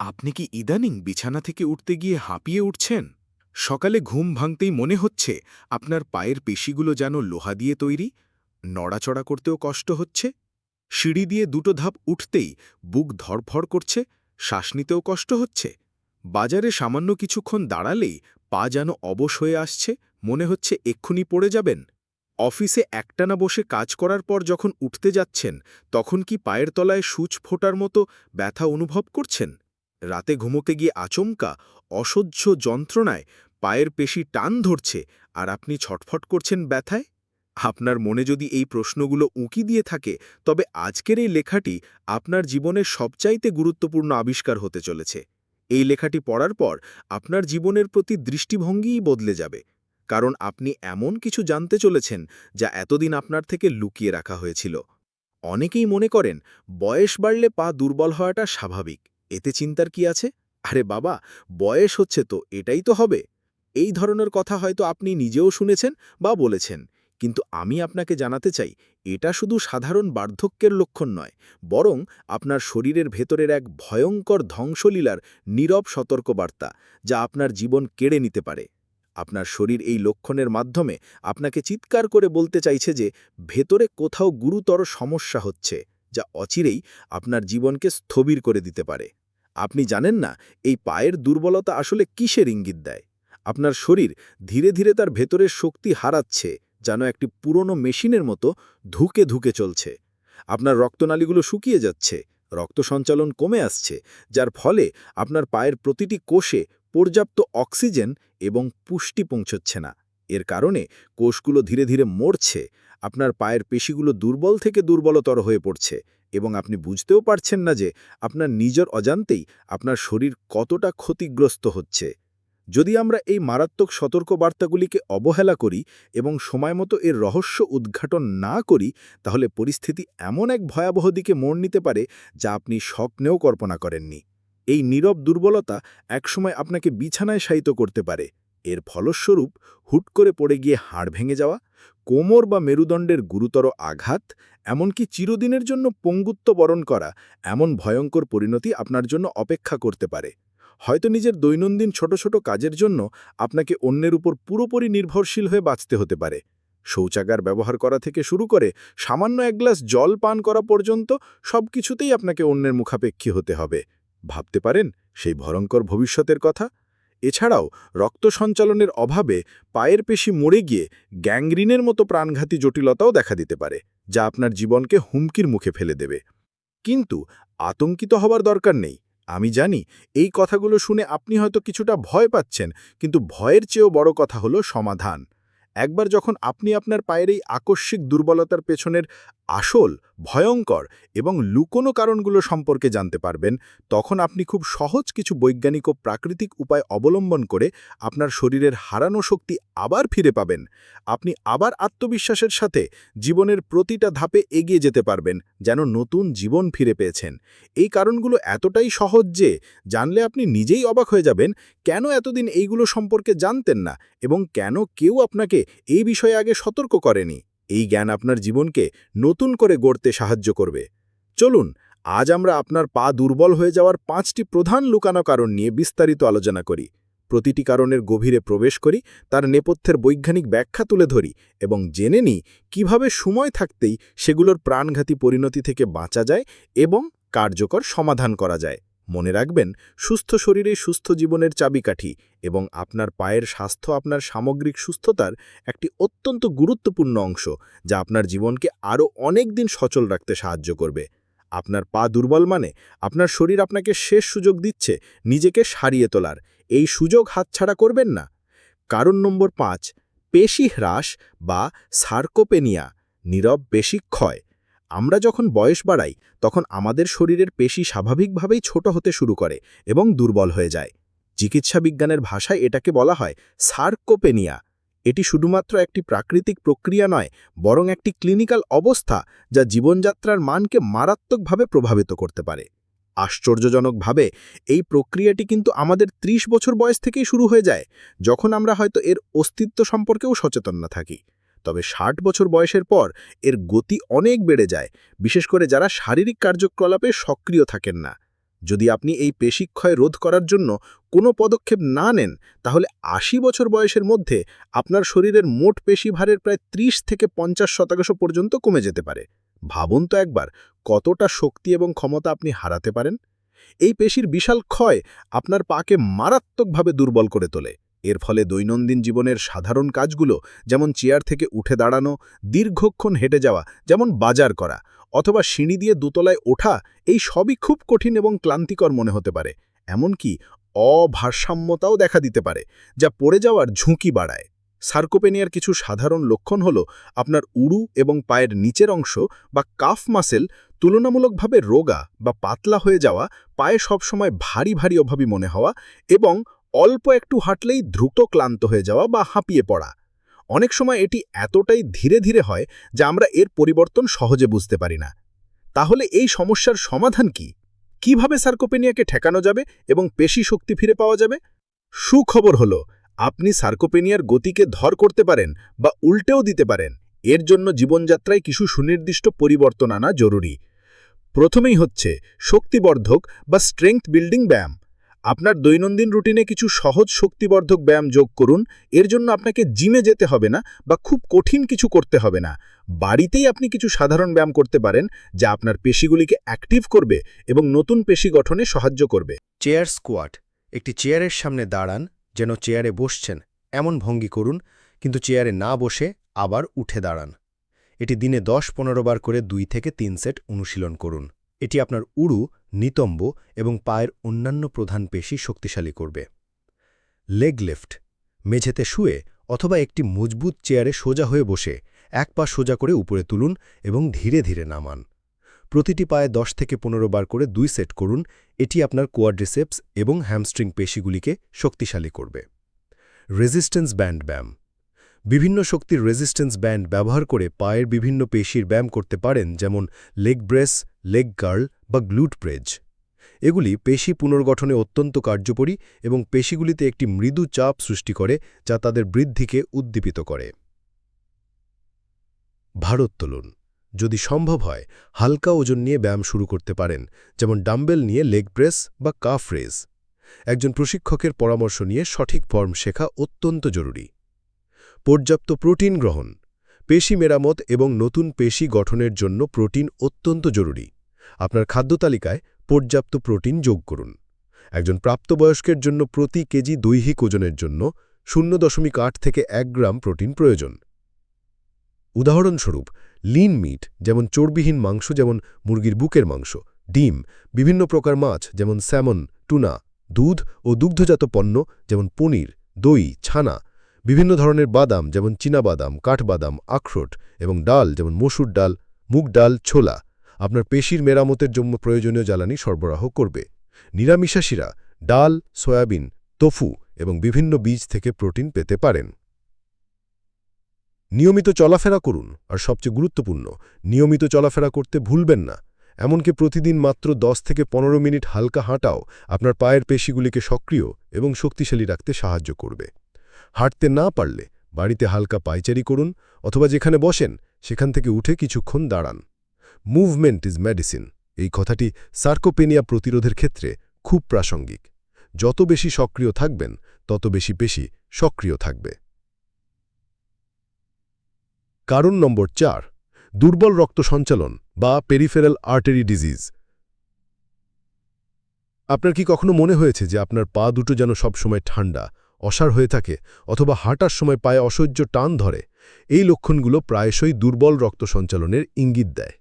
আপনি কি ইদানিং বিছানা থেকে উঠতে গিয়ে হাঁপিয়ে উঠছেন? সকালে ঘুম ভাঙতেই মনে হচ্ছে আপনার পায়ের পেশিগুলো যেন লোহা দিয়ে তৈরি, নড়াচড়া করতেও কষ্ট হচ্ছে। সিঁড়ি দিয়ে দুটো ধাপ উঠতেই বুক ধরফর করছে, শ্বাস নিতেও কষ্ট হচ্ছে। বাজারে সামান্য কিছুক্ষণ দাঁড়ালেই পা যেন অবশ হয়ে আসছে, মনে হচ্ছে এক্ষুনি পড়ে যাবেন। অফিসে একটানা বসে কাজ করার পর যখন উঠতে যাচ্ছেন, তখন কি পায়ের তলায় সূচ ফোটার মতো ব্যথা অনুভব করছেন? রাতে ঘুমোতে গিয়ে আচমকা অসহ্য যন্ত্রণায় পায়ের পেশি টান ধরছে আর আপনি ছটফট করছেন ব্যথায়? আপনার মনে যদি এই প্রশ্নগুলো উঁকি দিয়ে থাকে, তবে আজকের এই লেখাটি আপনার জীবনের সবচাইতে গুরুত্বপূর্ণ আবিষ্কার হতে চলেছে। এই লেখাটি পড়ার পর আপনার জীবনের প্রতি দৃষ্টিভঙ্গিই বদলে যাবে, কারণ আপনি এমন কিছু জানতে চলেছেন যা এতদিন আপনার থেকে লুকিয়ে রাখা হয়েছিল। অনেকেই মনে করেন, বয়স বাড়লে পা দুর্বল হওয়াটা স্বাভাবিক। এতে চিন্তার কি আছে? আরে বাবা, বয়স হচ্ছে তো, এটাই তো হবে। এই ধরনের কথা হয়তো আপনি নিজেও শুনেছেন বা বলেছেন, কিন্তু আমি আপনাকে জানাতে চাই, এটা শুধু সাধারণ বার্ধক্যের লক্ষণ নয়, বরং আপনার শরীরের ভেতরের এক ভয়ঙ্কর ধ্বংসলীলার নীরব সতর্কবার্তা, যা আপনার জীবন কেড়ে নিতে পারে। আপনার শরীর এই লক্ষণের মাধ্যমে আপনাকে চিৎকার করে বলতে চাইছে যে, ভেতরে কোথাও গুরুতর সমস্যা হচ্ছে, যা অচিরেই আপনার জীবনকে স্থবির করে দিতে পারে। আপনি জানেন না, এই পায়ের দুর্বলতা আসলে কিসের ইঙ্গিত দেয়? আপনার শরীর ধীরে ধীরে তার ভেতরের শক্তি হারাচ্ছে, যেন একটি পুরনো মেশিনের মতো ধুকে ধুকে চলছে। আপনার রক্তনালীগুলো শুকিয়ে যাচ্ছে, রক্ত সঞ্চালন কমে আসছে, যার ফলে আপনার পায়ের প্রতিটি কোষে পর্যাপ্ত অক্সিজেন এবং পুষ্টি পৌঁছচ্ছে না। এর কারণে কোষগুলো ধীরে ধীরে মরছে, আপনার পায়ের পেশিগুলো দুর্বল থেকে দুর্বলতর হয়ে পড়ছে। এবং আপনি বুঝতেও পারছেন না যে আপনার নিজের অজান্তেই আপনার শরীর কতটা ক্ষতিগ্রস্ত হচ্ছে। যদি আমরা এই মারাত্মক সতর্কবার্তাগুলিকে অবহেলা করি এবং সময়মতো এর রহস্য উদ্ঘাটন না করি, তাহলে পরিস্থিতি এমন এক ভয়াবহ দিকে মোড় নিতে পারে যা আপনি স্বপ্নেও কল্পনা করেননি। এই নীরব দুর্বলতা একসময় আপনাকে বিছানায় শায়িত করতে পারে। এর ফলস্বরূপ হুট করে পড়ে গিয়ে হাড় ভেঙে যাওয়া কোমর বা মেরুদণ্ডের গুরুতর আঘাত, এমনকি চিরদিনের জন্য পঙ্গুত্ব বরণ করা এমন ভয়ঙ্কর পরিণতি আপনার জন্য অপেক্ষা করতে পারে। হয়তো নিজের দৈনন্দিন ছোট ছোট কাজের জন্য আপনাকে অন্যের উপর পুরোপুরি নির্ভরশীল হয়ে বাঁচতে হতে পারে। শৌচাগার ব্যবহার করা থেকে শুরু করে সামান্য এক গ্লাস জল পান করা পর্যন্ত সব কিছুতেই আপনাকে অন্যের মুখাপেক্ষী হতে হবে। ভাবতে পারেন, সেই ভয়ঙ্কর ভবিষ্যতের কথা? এছাড়াও রক্ত সঞ্চালনের অভাবে পায়ের পেশি মরে গিয়ে গ্যাংগ্রিনের মতো প্রাণঘাতী জটিলতাও দেখা দিতে পারে, যা আপনার জীবনকে হুমকির মুখে ফেলে দেবে। কিন্তু আতঙ্কিত হবার দরকার নেই। আমি জানি এই কথাগুলো শুনে আপনি হয়তো কিছুটা ভয় পাচ্ছেন, কিন্তু ভয়ের চেয়েও বড় কথা হলো সমাধান। একবার যখন আপনি আপনার পায়ের এই আকস্মিক দুর্বলতার পেছনের আসল, ভয়ঙ্কর এবং লুকোনো কারণগুলো সম্পর্কে জানতে পারবেন, তখন আপনি খুব সহজ কিছু বৈজ্ঞানিক ও প্রাকৃতিক উপায় অবলম্বন করে আপনার শরীরের হারানো শক্তি আবার ফিরে পাবেন। আপনি আবার আত্মবিশ্বাসের সাথে জীবনের প্রতিটা ধাপে এগিয়ে যেতে পারবেন, যেন নতুন জীবন ফিরে পেয়েছেন। এই কারণগুলো এতটাই সহজ যে জানলে আপনি নিজেই অবাক হয়ে যাবেন, কেন এতদিন এইগুলো সম্পর্কে জানতেন না এবং কেন কেউ আপনাকে এই বিষয়ে আগে সতর্ক করেনি। এই জ্ঞান আপনার জীবনকে নতুন করে গড়তে সাহায্য করবে। চলুন, আজ আমরা আপনার পা দুর্বল হয়ে যাওয়ার পাঁচটি প্রধান লুকানো কারণ নিয়ে বিস্তারিত আলোচনা করি। প্রতিটি কারণের গভীরে প্রবেশ করি, তার নেপথ্যের বৈজ্ঞানিক ব্যাখ্যা তুলে ধরি এবং জেনে নিই কীভাবে সময় থাকতেই সেগুলোর প্রাণঘাতী পরিণতি থেকে বাঁচা যায় এবং কার্যকর সমাধান করা যায়। মনে রাখবেন, সুস্থ শরীরে সুস্থ জীবনের চাবিকাঠি এবং আপনার পায়ের স্বাস্থ্য, আপনার সামগ্রিক সুস্থতার একটি অত্যন্ত গুরুত্বপূর্ণ অংশ যা আপনার জীবনকে আরও অনেক দিন সচল রাখতে সাহায্য করবে। আপনার পা দুর্বল মানে আপনার শরীর আপনাকে শেষ সুযোগ দিচ্ছে, নিজেকে সারিয়ে তোলার। এই সুযোগ হাতছাড়া করবেন না। কারণ নম্বর পাঁচ, পেশি হ্রাস বা সার্কোপেনিয়া, নীরব বেশি ক্ষয়। আমরা যখন বয়স বাড়াই, তখন আমাদের শরীরের পেশি স্বাভাবিকভাবেই ছোট হতে শুরু করে এবং দুর্বল হয়ে যায়। চিকিৎসা বিজ্ঞানের ভাষায় এটাকে বলা হয় সার্কোপেনিয়া। এটি শুধুমাত্র একটি প্রাকৃতিক প্রক্রিয়া নয়, বরং একটি ক্লিনিক্যাল অবস্থা যা জীবনযাত্রার মানকে মারাত্মকভাবে প্রভাবিত করতে পারে। আশ্চর্যজনকভাবে, এই প্রক্রিয়াটি কিন্তু আমাদের ৩০ বছর বয়স থেকেই শুরু হয়ে যায়, যখন আমরা হয়তো এর অস্তিত্ব সম্পর্কেও সচেতন না থাকি। তবে ষাট বছর বয়সের পর এর গতি অনেক বেড়ে যায়, বিশেষ করে যারা শারীরিক কার্যকলাপে সক্রিয় থাকেন না। যদি আপনি এই পেশিক্ষয় রোধ করার জন্য কোনো পদক্ষেপ না নেন, তাহলে আশি বছর বয়সের মধ্যে আপনার শরীরের মোট পেশি ভারের প্রায় ৩০ থেকে পঞ্চাশ শতাংশ পর্যন্ত কমে যেতে পারে। ভাবুন তো একবার, কতটা শক্তি এবং ক্ষমতা আপনি হারাতে পারেন? এই পেশির বিশাল ক্ষয় আপনার পাকে মারাত্মকভাবে দুর্বল করে তোলে। এর ফলে দৈনন্দিন জীবনের সাধারণ কাজগুলো, যেমন চেয়ার থেকে উঠে দাঁড়ানো, দীর্ঘক্ষণ হেঁটে যাওয়া, যেমন বাজার করা, অথবা সিঁড়ি দিয়ে দোতলায় ওঠা, এই সবই খুব কঠিন এবং ক্লান্তিকর মনে হতে পারে। এমনকি অভারসাম্যতাও দেখা দিতে পারে, যা পড়ে যাওয়ার ঝুঁকি বাড়ায়। সার্কোপেনিয়ার কিছু সাধারণ লক্ষণ হল আপনার উড়ু এবং পায়ের নিচের অংশ বা কাফ মাসেল তুলনামূলকভাবে রোগা বা পাতলা হয়ে যাওয়া, পায়ে সবসময় ভারী ভারী অভাবী মনে হওয়া এবং অল্প একটু হাঁটলেই দ্রুত ক্লান্ত হয়ে যাওয়া বা হাঁপিয়ে পড়া। অনেক সময় এটি এতটাই ধীরে ধীরে হয় যে আমরা এর পরিবর্তন সহজে বুঝতে পারি না। তাহলে এই সমস্যার সমাধান কি? কীভাবে সার্কোপেনিয়াকে ঠেকানো যাবে এবং পেশি শক্তি ফিরে পাওয়া যাবে? সুখবর হল, আপনি সার্কোপেনিয়ার গতিকে ধর করতে পারেন বা উল্টেও দিতে পারেন। এর জন্য জীবনযাত্রায় কিছু সুনির্দিষ্ট পরিবর্তন আনা জরুরি। প্রথমেই হচ্ছে শক্তিবর্ধক বা স্ট্রেংথ বিল্ডিং ব্যায়াম। আপনার দৈনন্দিন রুটিনে কিছু সহজ শক্তিবর্ধক ব্যায়াম যোগ করুন। এর জন্য আপনাকে জিমে যেতে হবে না বা খুব কঠিন কিছু করতে হবে না। বাড়িতেই আপনি কিছু সাধারণ ব্যায়াম করতে পারেন, যা আপনার পেশিগুলিকে অ্যাক্টিভ করবে এবং নতুন পেশি গঠনে সাহায্য করবে। Chair squat. একটি চেয়ারের সামনে দাঁড়ান, যেন চেয়ারে বসছেন। এমন ভঙ্গি করুন, কিন্তু চেয়ারে না বসে আবার উঠে দাঁড়ান। এটি দিনে দশ পনেরো বার করে দুই থেকে তিন সেট অনুশীলন করুন। এটি আপনার উড়ু নিতম্ব এবং পায়ের অন্যান্য প্রধান পেশি শক্তিশালী করবে। লেগ লিফট, মেঝেতে শুয়ে অথবা একটি মজবুত চেয়ারে সোজা হয়ে বসে এক পা সোজা করে উপরে তুলুন এবং ধীরে ধীরে নামান। প্রতিটি পায়ে দশ থেকে পনেরো বার করে দুই সেট করুন, এটি আপনার কোয়াড্রিসেপস এবং হ্যামস্ট্রিং পেশিগুলিকে শক্তিশালী করবে। রেজিস্ট্যান্স ব্যান্ড ব্যায়াম বিভিন্ন শক্তির রেজিস্ট্যান্স ব্যান্ড ব্যবহার করে পায়ের বিভিন্ন পেশির ব্যায়াম করতে পারেন, যেমন লেগ ব্রেস লেগ গার্ল বা গ্লুট প্রেজ এগুলি পেশি পুনর্গঠনে অত্যন্ত কার্যকরী এবং পেশিগুলিতে একটি মৃদু চাপ সৃষ্টি করে, যা তাদের বৃদ্ধিকে উদ্দীপিত করে। ভারোত্তোলন যদি সম্ভব হয়, হালকা ওজন নিয়ে ব্যায়াম শুরু করতে পারেন, যেমন ডাম্বেল নিয়ে লেগ প্রেস বা কাফ রেজ একজন প্রশিক্ষকের পরামর্শ নিয়ে সঠিক ফর্ম শেখা অত্যন্ত জরুরি। পর্যাপ্ত প্রোটিন গ্রহণ, পেশি মেরামত এবং নতুন পেশি গঠনের জন্য প্রোটিন অত্যন্ত জরুরি। আপনার খাদ্য তালিকায় পর্যাপ্ত প্রোটিন যোগ করুন। একজন প্রাপ্তবয়স্কের জন্য প্রতি কেজি দৈহিক ওজনের জন্য শূন্য দশমিক আট থেকে এক গ্রাম প্রোটিন প্রয়োজন। উদাহরণস্বরূপ লিন মিট যেমন চর্বিহীন মাংস, যেমন মুরগির বুকের মাংস, ডিম, বিভিন্ন প্রকার মাছ, যেমন স্যামন, টুনা, দুধ ও দুগ্ধজাত পণ্য, যেমন পনির, দই, ছানা বিভিন্ন ধরনের বাদাম, যেমন চীনাবাদাম, কাঠবাদাম, আখরোট এবং ডাল, যেমন মসুর ডাল, মুগ ডাল, ছোলা। আপনার পেশির মেরামতের জন্য প্রয়োজনীয় জ্বালানি সরবরাহ করবে। নিরামিষাসীরা ডাল, সয়াবিন তোফু এবং বিভিন্ন বীজ থেকে প্রোটিন পেতে পারেন। নিয়মিত চলাফেরা করুন, আর সবচেয়ে গুরুত্বপূর্ণ, নিয়মিত চলাফেরা করতে ভুলবেন না। এমনকি প্রতিদিন মাত্র 10 থেকে পনেরো মিনিট হালকা হাঁটাও আপনার পায়ের পেশিগুলিকে সক্রিয় এবং শক্তিশালী রাখতে সাহায্য করবে। হাঁটতে না পারলে বাড়িতে হালকা পাইচারি করুন অথবা যেখানে বসেন, সেখান থেকে উঠে কিছুক্ষণ দাঁড়ান। Movement is medicine. এই কথাটি সার্কোপেনিয়া প্রতিরোধের ক্ষেত্রে খুব প্রাসঙ্গিক। যত বেশি সক্রিয় থাকবেন, তত বেশি পেশি সক্রিয় থাকবে। কারণ নম্বর চার, দুর্বল রক্ত সঞ্চালন বা পেরিফেরাল আর্টারি ডিজিজ। আপনার কি কখনো মনে হয়েছে যে আপনার পা দুটো যেন সবসময় ঠান্ডা অসার হয়ে থাকে অথবা হাঁটার সময় পায়ে অসহ্য টান ধরে। এই লক্ষণগুলো প্রায়শই দুর্বল রক্ত সঞ্চালনের ইঙ্গিত দেয়।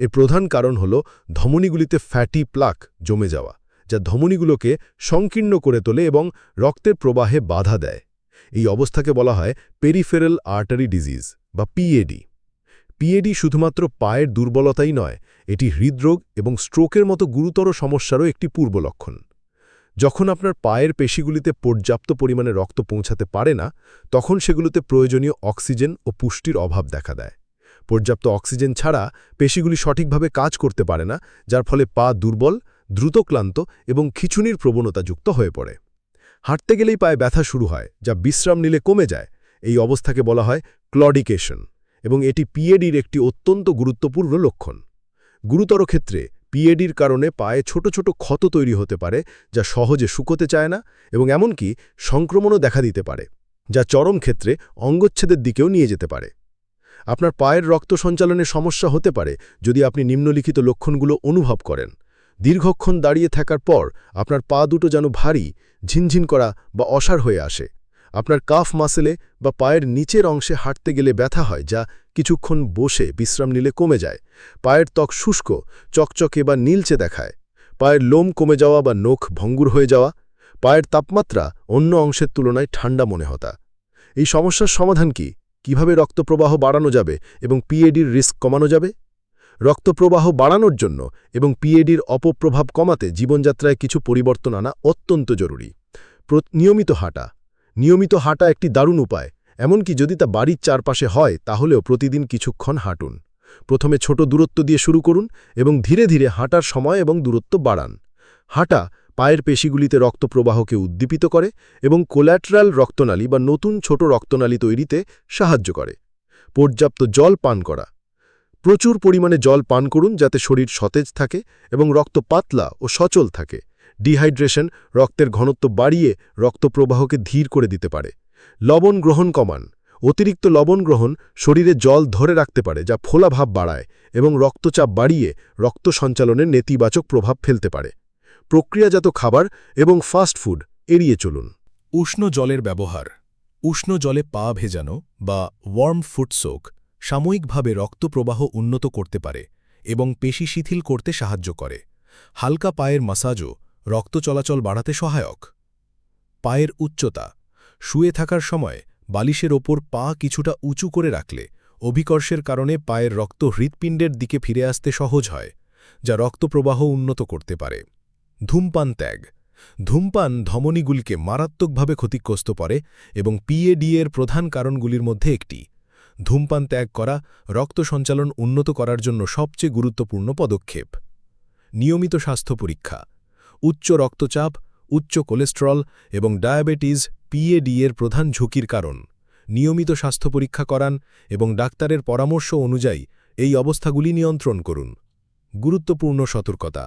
এর প্রধান কারণ হল ধমনীগুলিতে ফ্যাটি প্লাক জমে যাওয়া, যা ধমনীগুলোকে সংকীর্ণ করে তোলে এবং রক্তের প্রবাহে বাধা দেয়। এই অবস্থাকে বলা হয় পেরিফেরাল আর্টারি ডিজিজ বা পিএডি। পিএডি শুধুমাত্র পায়ের দুর্বলতাই নয়, এটি হৃদরোগ এবং স্ট্রোকের মতো গুরুতর সমস্যারও একটি পূর্বলক্ষণ যখন আপনার পায়ের পেশিগুলিতে পর্যাপ্ত পরিমাণে রক্ত পৌঁছাতে পারে না, তখন সেগুলোতে প্রয়োজনীয় অক্সিজেন ও পুষ্টির অভাব দেখা দেয়। পর্যাপ্ত অক্সিজেন ছাড়া পেশিগুলি সঠিকভাবে কাজ করতে পারে না, যার ফলে পা দুর্বল, দ্রুত ক্লান্ত এবং খিচুনির প্রবণতাযুক্ত হয়ে পড়ে। হাঁটতে গেলেই পায়ে ব্যথা শুরু হয়, যা বিশ্রাম নিলে কমে যায়। এই অবস্থাকে বলা হয় ক্লডিকেশন এবং এটি পিএডির একটি অত্যন্ত গুরুত্বপূর্ণ লক্ষণ। গুরুতর ক্ষেত্রে পিএডির কারণে পায়ে ছোট ছোট ক্ষত তৈরি হতে পারে, যা সহজে শুকোতে চায় না এবং এমনকি সংক্রমণও দেখা দিতে পারে, যা চরম ক্ষেত্রে অঙ্গচ্ছেদের দিকেও নিয়ে যেতে পারে। আপনার পায়ের রক্ত সঞ্চালনের সমস্যা হতে পারে যদি আপনি নিম্নলিখিত লক্ষণগুলো অনুভব করেন। দীর্ঘক্ষণ দাঁড়িয়ে থাকার পর আপনার পা দুটো যেন ভারী, ঝিনঝিন করা বা অসার হয়ে আসে। আপনার কাফ মাসেলে বা পায়ের নিচের অংশে হাঁটতে গেলে ব্যথা হয়, যা কিছুক্ষণ বসে বিশ্রাম নিলে কমে যায়। পায়ের ত্বক শুষ্ক, চকচকে বা নীলচে দেখায়। পায়ের লোম কমে যাওয়া বা নখ ভঙ্গুর হয়ে যাওয়া। পায়ের তাপমাত্রা অন্য অংশের তুলনায় ঠান্ডা মনে হতা। এই সমস্যার সমাধান কি? কীভাবে রক্তপ্রবাহ বাড়ানো যাবে এবং পিএডির রিস্ক কমানো যাবে? রক্তপ্রবাহ বাড়ানোর জন্য এবং পিএডির অপপ্রভাব কমাতে জীবনযাত্রায় কিছু পরিবর্তন আনা অত্যন্ত জরুরি। নিয়মিত হাঁটা। নিয়মিত হাঁটা একটি দারুণ উপায়, এমনকি যদি তা বাড়ির চারপাশে হয়, তাহলেও প্রতিদিন কিছুক্ষণ হাঁটুন। প্রথমে ছোট দূরত্ব দিয়ে শুরু করুন এবং ধীরে ধীরে হাঁটার সময় এবং দূরত্ব বাড়ান। হাঁটা পায়ের পেশিগুলিতে রক্তপ্রবাহকে উদ্দীপিত করে এবং কোল্যাট্রাল রক্তনালী বা নতুন ছোট রক্তনালী তৈরিতে সাহায্য করে। পর্যাপ্ত জল পান করা। প্রচুর পরিমাণে জল পান করুন যাতে শরীর সতেজ থাকে এবং রক্ত পাতলা ও সচল থাকে। ডিহাইড্রেশন রক্তের ঘনত্ব বাড়িয়ে রক্তপ্রবাহকে ধীর করে দিতে পারে। লবণ গ্রহণ কমান। অতিরিক্ত লবণ গ্রহণ শরীরে জল ধরে রাখতে পারে, যা ফোলাভাব বাড়ায় এবং রক্তচাপ বাড়িয়ে রক্ত সঞ্চালনের নেতিবাচক প্রভাব ফেলতে পারে। প্রক্রিয়াজাত খাবার এবং ফাস্ট ফুড এড়িয়ে চলুন। উষ্ণ জলের ব্যবহার। উষ্ণ জলে পা ভেজানো বা ওয়ার্ম ফুট সোক সাময়িকভাবে রক্তপ্রবাহ উন্নত করতে পারে এবং পেশি শিথিল করতে সাহায্য করে। হালকা পায়ের মাসাজও রক্ত চলাচল বাড়াতে সহায়ক। পায়ের উচ্চতা, শুয়ে থাকার সময় বালিশের ওপর পা কিছুটা উঁচু করে রাখলে অভিকর্ষের কারণে পায়ের রক্ত হৃৎপিণ্ডের দিকে ফিরে আসতে সহজ হয়, যা রক্তপ্রবাহ উন্নত করতে পারে। ধূমপান ত্যাগ, ধূমপান ধমনীগুলিকে মারাত্মকভাবে ক্ষতিগ্রস্ত করে এবং পিএডি এর প্রধান কারণগুলির মধ্যে একটি। ধূমপান ত্যাগ করা, রক্ত সঞ্চালন উন্নত করার জন্য সবচেয়ে গুরুত্বপূর্ণ পদক্ষেপ। নিয়মিত স্বাস্থ্য পরীক্ষা উচ্চ রক্তচাপ, উচ্চ কোলেস্টেরল এবং ডায়াবেটিস পিএডি এর প্রধান ঝুঁকির কারণ। নিয়মিত স্বাস্থ্য পরীক্ষা করান এবং ডাক্তারের পরামর্শ অনুযায়ী এই অবস্থাগুলি নিয়ন্ত্রণ করুন। গুরুত্বপূর্ণ সতর্কতা।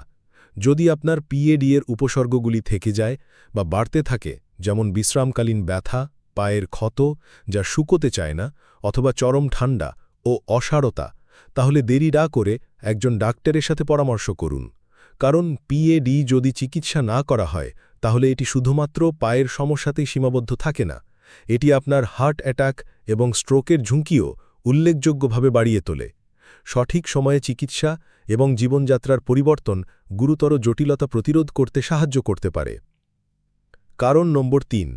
যদি আপনার পিএডি এর উপসর্গগুলি থেকে যায় বা বাড়তে থাকে, যেমন বিশ্রামকালীন ব্যথা, পায়ের ক্ষত, যা শুকোতে চায় না অথবা চরম ঠান্ডা ও অসারতা তাহলে দেরি না করে একজন ডাক্তারের সাথে পরামর্শ করুন। কারণ পিএডি যদি চিকিৎসা না করা হয়, তাহলে এটি শুধুমাত্র পায়ের সমস্যাতেই সীমাবদ্ধ থাকে না। এটি আপনার হার্ট অ্যাটাক এবং স্ট্রোকের ঝুঁকিও উল্লেখযোগ্যভাবে বাড়িয়ে তোলে। সঠিক সময়ে চিকিৎসা এবং জীবনযাত্রার পরিবর্তন গুরুতর জটিলতা প্রতিরোধ করতে সাহায্য করতে পারে। কারণ নম্বর তিন,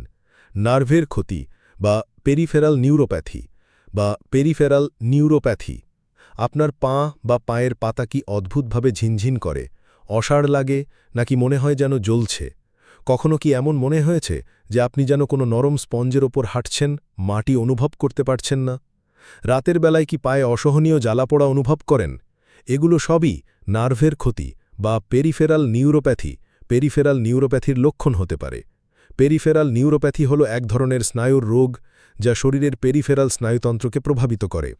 নার্ভের ক্ষতি বা পেরিফেরাল নিউরোপ্যাথি বা পেরিফেরাল নিউরোপ্যাথি। আপনার পা বা পায়ের পাতা কি অদ্ভুতভাবে ঝিনঝিন করে? অসাড় লাগে নাকি মনে হয় যেন জ্বলছে? কখনো কি এমন মনে হয়েছে যে আপনি যেন কোনো নরম স্পঞ্জের ওপর হাঁটছেন, মাটি অনুভব করতে পারছেন না? রাতের বেলায় কি পায়ে অসহনীয় জ্বালাপোড়া অনুভব করেন? এগুলো সবই নার্ভের ক্ষতি বা পেরিফেরাল নিউরোপ্যাথি। পেরিফেরাল নিউরোপ্যাথির লক্ষণ হতে পারে। পেরিফেরাল নিউরোপ্যাথি হল এক ধরনের স্নায়ুর রোগ যা শরীরের পেরিফেরাল স্নায়ুতন্ত্রকে প্রভাবিত করে।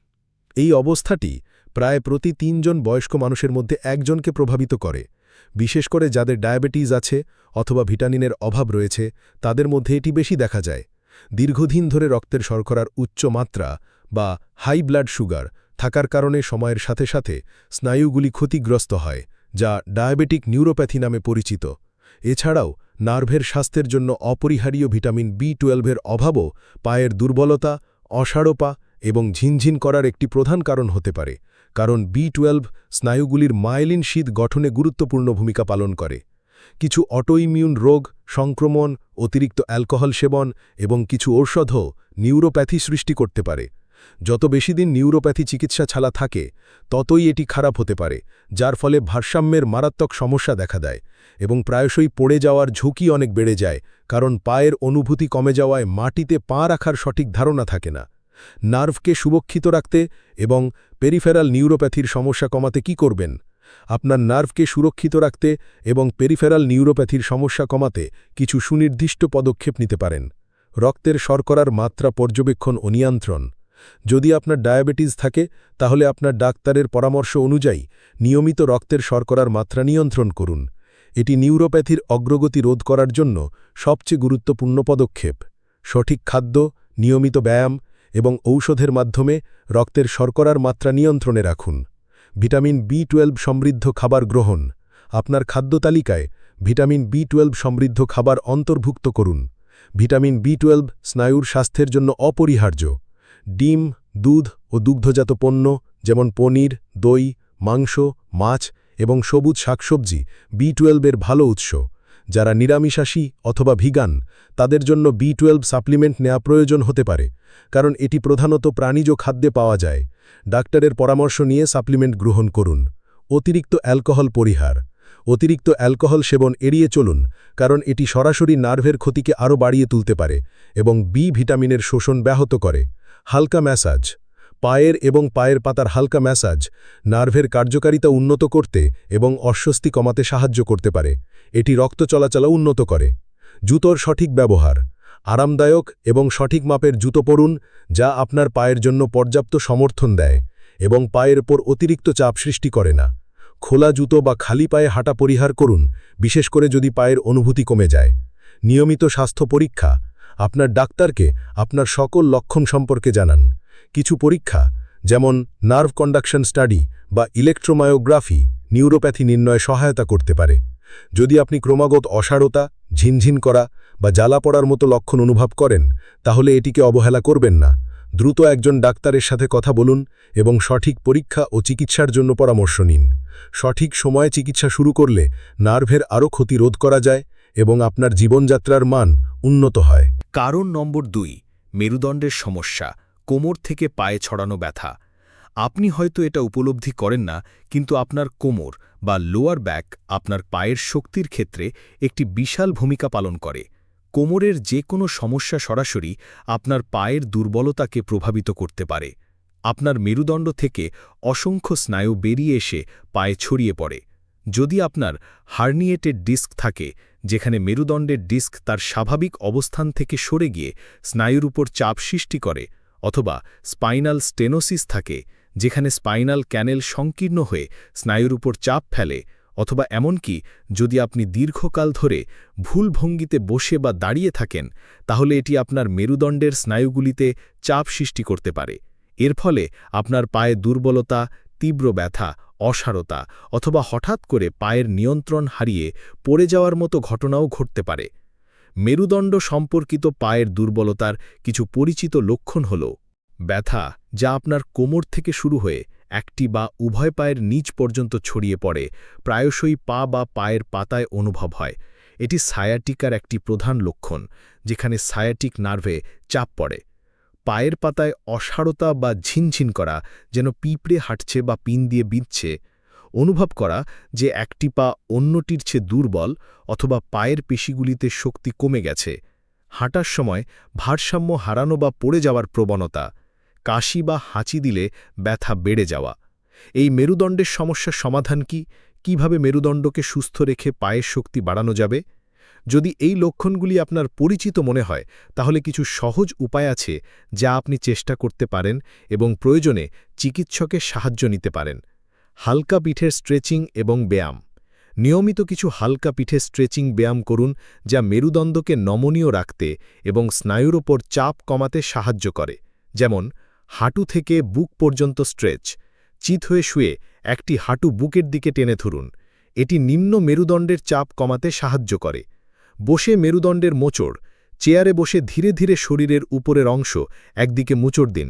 এই অবস্থাটি প্রায় প্রতি তিনজন বয়স্ক মানুষের মধ্যে একজনকে প্রভাবিত করে। বিশেষ করে যাদের ডায়াবেটিস আছে অথবা ভিটামিনের অভাব রয়েছে, তাদের মধ্যে এটি বেশি দেখা যায়। দীর্ঘদিন ধরে রক্তের শর্করার উচ্চ মাত্রা বা হাই ব্লাড সুগার থাকার কারণে সময়ের সাথে সাথে স্নায়ুগুলি ক্ষতিগ্রস্ত হয়, যা ডায়াবেটিক নিউরোপ্যাথি নামে পরিচিত। এছাড়াও, নার্ভের স্বাস্থ্যের জন্য অপরিহারীয় ভিটামিন বি টুয়েলভের অভাবও পায়ের দুর্বলতা, অসাড়পা এবং ঝিনঝিন করার একটি প্রধান কারণ হতে পারে। কারণ বি টুয়েলভ স্নায়ুগুলির মাইলিন শীত গঠনে গুরুত্বপূর্ণ ভূমিকা পালন করে। কিছু অটোইমিউন রোগ, সংক্রমণ, অতিরিক্ত অ্যালকোহল সেবন এবং কিছু ঔষধও নিউরোপ্যাথি সৃষ্টি করতে পারে। যত বেশি দিন নিউরোপ্যাথি চিকিৎসা ছাড়া থাকে, ততই এটি খারাপ হতে পারে, যার ফলে ভারসাম্যের মারাত্মক সমস্যা দেখা দেয় এবং প্রায়শই পড়ে যাওয়ার ঝুঁকি অনেক বেড়ে যায়, কারণ পায়ের অনুভূতি কমে যাওয়ায় মাটিতে পা রাখার সঠিক ধারণা থাকে না। নার্ভকে সুরক্ষিত রাখতে এবং পেরিফেরাল নিউরোপ্যাথির সমস্যা কমাতে কি করবেন? আপনার নার্ভকে সুরক্ষিত রাখতে এবং পেরিফেরাল নিউরোপ্যাথির সমস্যা কমাতে কিছু সুনির্দিষ্ট পদক্ষেপ নিতে পারেন। রক্তের শর্করার মাত্রা পর্যবেক্ষণ ও নিয়ন্ত্রণ। যদি আপনার ডায়াবেটিস থাকে, তাহলে আপনার ডাক্তারের পরামর্শ অনুযায়ী নিয়মিত রক্তের শর্করার মাত্রা নিয়ন্ত্রণ করুন। এটি নিউরোপ্যাথির অগ্রগতি রোধ করার জন্য সবচেয়ে গুরুত্বপূর্ণ পদক্ষেপ। সঠিক খাদ্য, নিয়মিত ব্যায়াম এবং ঔষধের মাধ্যমে রক্তের শর্করার মাত্রা নিয়ন্ত্রণে রাখুন। ভিটামিন বি টুয়েলভ সমৃদ্ধ খাবার গ্রহণ। আপনার খাদ্য তালিকায় ভিটামিন বি টুয়েলভ সমৃদ্ধ খাবার অন্তর্ভুক্ত করুন। ভিটামিন বি টুয়েলভ স্নায়ুর স্বাস্থ্যের জন্য অপরিহার্য। ডিম, দুধ ও দুগ্ধজাত পণ্য যেমন পনির, দই, মাংস, মাছ এবং সবুজ শাকসবজি বি টুয়েলভের ভালো উৎস। যারা নিরামিষাশী অথবা ভিগান, তাদের জন্য বি টুয়েলভ সাপ্লিমেন্ট নেওয়া প্রয়োজন হতে পারে, কারণ এটি প্রধানত প্রাণীজ খাদ্যে পাওয়া যায়। ডাক্তারের পরামর্শ নিয়ে সাপ্লিমেন্ট গ্রহণ করুন। অতিরিক্ত অ্যালকোহল পরিহার। অতিরিক্ত অ্যালকোহল সেবন এড়িয়ে চলুন, কারণ এটি সরাসরি নার্ভের ক্ষতিকে আরও বাড়িয়ে তুলতে পারে এবং বি ভিটামিনের শোষণ ব্যাহত করে। হালকা ম্যাসাজ। পায়ের এবং পায়ের পাতার হালকা ম্যাসাজ নার্ভের কার্যকারিতা উন্নত করতে এবং অস্বস্তি কমাতে সাহায্য করতে পারে। এটি রক্ত চলাচলা উন্নত করে। জুতোর সঠিক ব্যবহার আরামদায়ক এবং সঠিক মাপের জুতো পরুন, যা আপনার পায়ের জন্য পর্যাপ্ত সমর্থন দেয় এবং পায়ের ওপর অতিরিক্ত চাপ সৃষ্টি করে না। খোলা জুতো বা খালি পায়ে হাঁটা পরিহার করুন, বিশেষ করে যদি পায়ের অনুভূতি কমে যায়। নিয়মিত স্বাস্থ্য পরীক্ষা, আপনার ডাক্তারকে আপনার সকল লক্ষণ সম্পর্কে জানান। কিছু পরীক্ষা, যেমন নার্ভ কন্ডাকশন স্টাডি বা ইলেকট্রোমায়োগ্রাফি, নিউরোপ্যাথি নির্ণয়ে সহায়তা করতে পারে। যদি আপনি ক্রমাগত অসারতা ঝিনঝিন করা বা জ্বালা পড়ার মতো লক্ষণ অনুভব করেন, তাহলে এটিকে অবহেলা করবেন না। দ্রুত একজন ডাক্তারের সাথে কথা বলুন এবং সঠিক পরীক্ষা ও চিকিৎসার জন্য পরামর্শ নিন। সঠিক সময়ে চিকিৎসা শুরু করলে নার্ভের আরও ক্ষতি রোধ করা যায় এবং আপনার জীবনযাত্রার মান উন্নত হয়। কারণ নম্বর দুই, মেরুদণ্ডের সমস্যা। কোমর থেকে পায়ে ছড়ানো ব্যথা। আপনি হয়তো এটা উপলব্ধি করেন না, কিন্তু আপনার কোমর বা লোয়ার ব্যাক আপনার পায়ের শক্তির ক্ষেত্রে একটি বিশাল ভূমিকা পালন করে। কোমরের যে কোনো সমস্যা সরাসরি আপনার পায়ের দুর্বলতাকে প্রভাবিত করতে পারে। আপনার মেরুদণ্ড থেকে অসংখ্য স্নায়ু বেরিয়ে এসে পায়ে ছড়িয়ে পড়ে। যদি আপনার হার্নিয়েটেড ডিস্ক থাকে, যেখানে মেরুদণ্ডের ডিস্ক তার স্বাভাবিক অবস্থান থেকে সরে গিয়ে স্নায়ুর উপর চাপ সৃষ্টি করে অথবা স্পাইনাল স্টেনোসিস থাকে, যেখানে স্পাইনাল ক্যানেল সংকীর্ণ হয়ে স্নায়ুর উপর চাপ ফেলে, অথবা এমনকি যদি আপনি দীর্ঘকাল ধরে ভুল ভঙ্গিতে বসে বা দাঁড়িয়ে থাকেন, তাহলে এটি আপনার মেরুদণ্ডের স্নায়ুগুলিতে চাপ সৃষ্টি করতে পারে। এর ফলে আপনার পায়ে দুর্বলতা, তীব্র ব্যথা, অসারতা, অথবা হঠাৎ করে পায়ের নিয়ন্ত্রণ হারিয়ে পড়ে যাওয়ার মতো ঘটনাও ঘটতে পারে। মেরুদণ্ড সম্পর্কিত পায়ের দুর্বলতার কিছু পরিচিত লক্ষণ হল ব্যথা, যা আপনার কোমর থেকে শুরু হয়ে একটি বা উভয় পায়ের নিচ পর্যন্ত ছড়িয়ে পড়ে, প্রায়শই পা বা পায়ের পাতায় অনুভব হয়। এটি সায়াটিকার একটি প্রধান লক্ষণ, যেখানে সায়াটিক নার্ভে চাপ পড়ে। পায়ের পাতায় অসারতা বা ঝিনঝিন করা যেন পিঁপড়ে হাঁটছে বা পিন দিয়ে বিঁধছে অনুভব করা যে একটি পা অন্যটির চেয়ে দুর্বল অথবা পায়ের পেশিগুলিতে শক্তি কমে গেছে। হাঁটার সময় ভারসাম্য হারানো বা পড়ে যাওয়ার প্রবণতা, কাশি বা হাঁচি দিলে ব্যথা বেড়ে যাওয়া। এই মেরুদণ্ডের সমস্যার সমাধান কি? কীভাবে মেরুদণ্ডকে সুস্থ রেখে পায়ের শক্তি বাড়ানো যাবে? যদি এই লক্ষণগুলি আপনার পরিচিত মনে হয়, তাহলে কিছু সহজ উপায় আছে যা আপনি চেষ্টা করতে পারেন এবং প্রয়োজনে চিকিৎসকের সাহায্য নিতে পারেন। হালকা পিঠের স্ট্রেচিং এবং ব্যায়াম। নিয়মিত কিছু হালকা পিঠে স্ট্রেচিং ব্যায়াম করুন, যা মেরুদণ্ডকে নমনীয় রাখতে এবং স্নায়ুর ওপর চাপ কমাতে সাহায্য করে। যেমন, হাঁটু থেকে বুক পর্যন্ত স্ট্রেচ। চিত হয়ে শুয়ে একটি হাঁটু বুকের দিকে টেনে ধরুন। এটি নিম্ন মেরুদণ্ডের চাপ কমাতে সাহায্য করে। বসে মেরুদণ্ডের মোচড়। চেয়ারে বসে ধীরে ধীরে শরীরের উপরের অংশ একদিকে মুচড় দিন।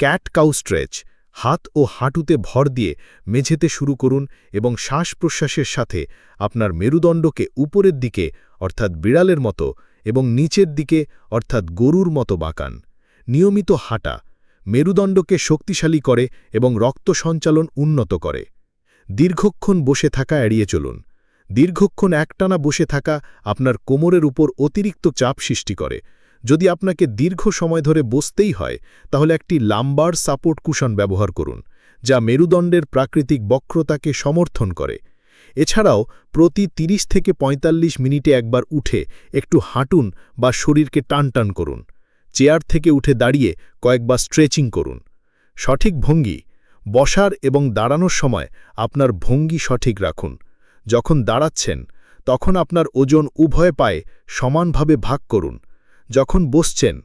Cat cow stretch. হাত ও হাঁটুতে ভর দিয়ে মেঝেতে শুরু করুন এবং শ্বাস প্রশ্বাসের সাথে আপনার মেরুদণ্ডকে উপরের দিকে, অর্থাৎ বিড়ালের মতো, এবং নিচের দিকে, অর্থাৎ গরুর মতো বাঁকান। নিয়মিত হাঁটা মেরুদণ্ডকে শক্তিশালী করে এবং রক্ত সঞ্চালন উন্নত করে। দীর্ঘক্ষণ বসে থাকা এড়িয়ে চলুন। দীর্ঘক্ষণ একটানা বসে থাকা আপনার কোমরের উপর অতিরিক্ত চাপ সৃষ্টি করে। যদি আপনাকে দীর্ঘ সময় ধরে বসতেই হয়, তাহলে একটি লাম্বার সাপোর্ট কুশন ব্যবহার করুন, যা মেরুদণ্ডের প্রাকৃতিক বক্রতাকে সমর্থন করে। এছাড়াও, প্রতি ৩০ থেকে ৪৫ মিনিটে একবার উঠে একটু হাঁটুন বা শরীরকে টানটান করুন। চেয়ার থেকে উঠে দাঁড়িয়ে কয়েকবার স্ট্রেচিং করুন। সঠিক ভঙ্গি, বসার এবং দাঁড়ানোর সময় আপনার ভঙ্গি সঠিক রাখুন। যখন দাঁড়াচ্ছেন, তখন আপনার ওজন উভয় পায়ে সমানভাবে ভাগ করুন। যখন বসছেন,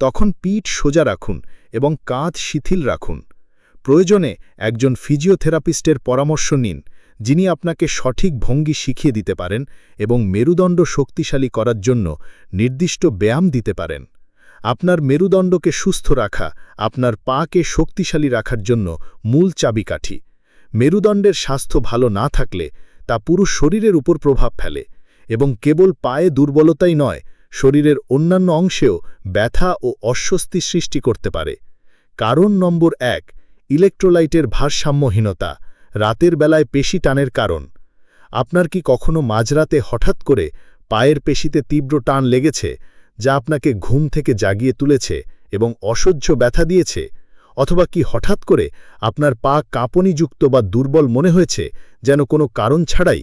তখন পিঠ সোজা রাখুন এবং কাঁধ শিথিল রাখুন। প্রয়োজনে একজন ফিজিওথেরাপিস্টের পরামর্শ নিন, যিনি আপনাকে সঠিক ভঙ্গি শিখিয়ে দিতে পারেন এবং মেরুদণ্ড শক্তিশালী করার জন্য নির্দিষ্ট ব্যায়াম দিতে পারেন। আপনার মেরুদণ্ডকে সুস্থ রাখা, আপনার পাকে শক্তিশালী রাখার জন্য মূল চাবিকাঠি। মেরুদণ্ডের স্বাস্থ্য ভালো না থাকলে তা পুরো শরীরের উপর প্রভাব ফেলে এবং কেবল পায়ে দুর্বলতাই নয় শরীরের অন্যান্য অংশেও ব্যথা ও অস্বস্তি সৃষ্টি করতে পারে। কারণ নম্বর এক, ইলেকট্রোলাইটের ভারসাম্যহীনতা, রাতের বেলায় পেশি টানের কারণ। আপনার কি কখনো মাঝরাতে হঠাৎ করে পায়ের পেশিতে তীব্র টান লেগেছে, যা আপনাকে ঘুম থেকে জাগিয়ে তুলেছে এবং অসহ্য ব্যথা দিয়েছে? অথবা কি হঠাৎ করে আপনার পা কাঁপনিযুক্ত বা দুর্বল মনে হয়েছে যেন কোনো কারণ ছাড়াই?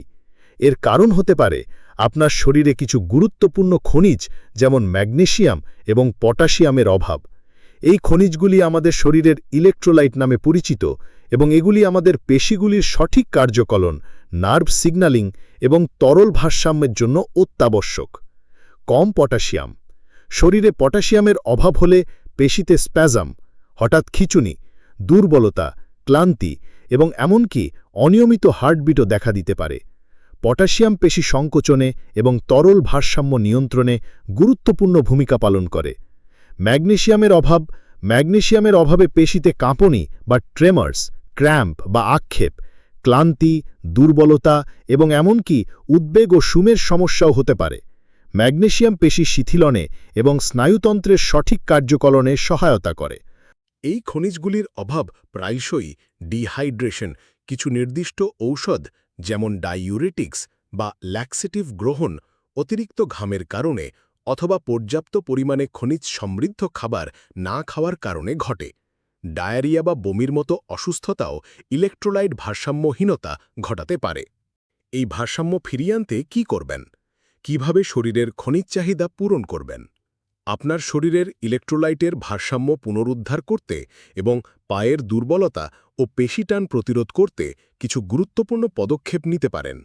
এর কারণ হতে পারে আপনার শরীরে কিছু গুরুত্বপূর্ণ খনিজ, যেমন ম্যাগনেশিয়াম এবং পটাশিয়ামের অভাব। এই খনিজগুলি আমাদের শরীরের ইলেকট্রোলাইট নামে পরিচিত এবং এগুলি আমাদের পেশিগুলির সঠিক কার্যকলন, নার্ভ সিগন্যালিং এবং তরল ভারসাম্যের জন্য অত্যাবশ্যক। কম পটাশিয়াম। শরীরে পটাশিয়ামের অভাব হলে পেশিতে স্প্যাজাম, হঠাৎ খিচুনি, দুর্বলতা, ক্লান্তি এবং এমনকি অনিয়মিত হার্টবিটও দেখা দিতে পারে। পটাশিয়াম পেশি সংকোচনে এবং তরল ভারসাম্য নিয়ন্ত্রণে গুরুত্বপূর্ণ ভূমিকা পালন করে। ম্যাগনেশিয়ামের অভাব, ম্যাগনেশিয়ামের অভাবে পেশিতে কাঁপনি বা ট্রেমার্স, ক্র্যাম্প বা আক্ষেপ, ক্লান্তি, দুর্বলতা এবং এমনকি উদ্বেগ ও সুমের সমস্যাও হতে পারে। ম্যাগনেশিয়াম পেশি শিথিলনে এবং স্নায়ুতন্ত্রের সঠিক কার্যকলনে সহায়তা করে। এই খনিজগুলির অভাব প্রায়শই ডিহাইড্রেশন, কিছু নির্দিষ্ট ঔষধ যেমন ডাইউরেটিক্স বা ল্যাক্সেটিভ গ্রহণ অতিরিক্ত ঘামের কারণে অথবা পর্যাপ্ত পরিমাণে খনিজ সমৃদ্ধ খাবার না খাওয়ার কারণে ঘটে। ডায়ারিয়া বা বমির মতো অসুস্থতাও ইলেকট্রোলাইট ভারসাম্যহীনতা ঘটাতে পারে। এই ভারসাম্য ফিরিয়ে আনতে কী করবেন? কীভাবে শরীরের খনিজ চাহিদা পূরণ করবেন? আপনার শরীরের ইলেকট্রোলাইটের ভারসাম্য পুনরুদ্ধার করতে এবং পায়ের দুর্বলতা ও পেশিটান প্রতিরোধ করতে কিছু গুরুত্বপূর্ণ পদক্ষেপ নিতে পারেন।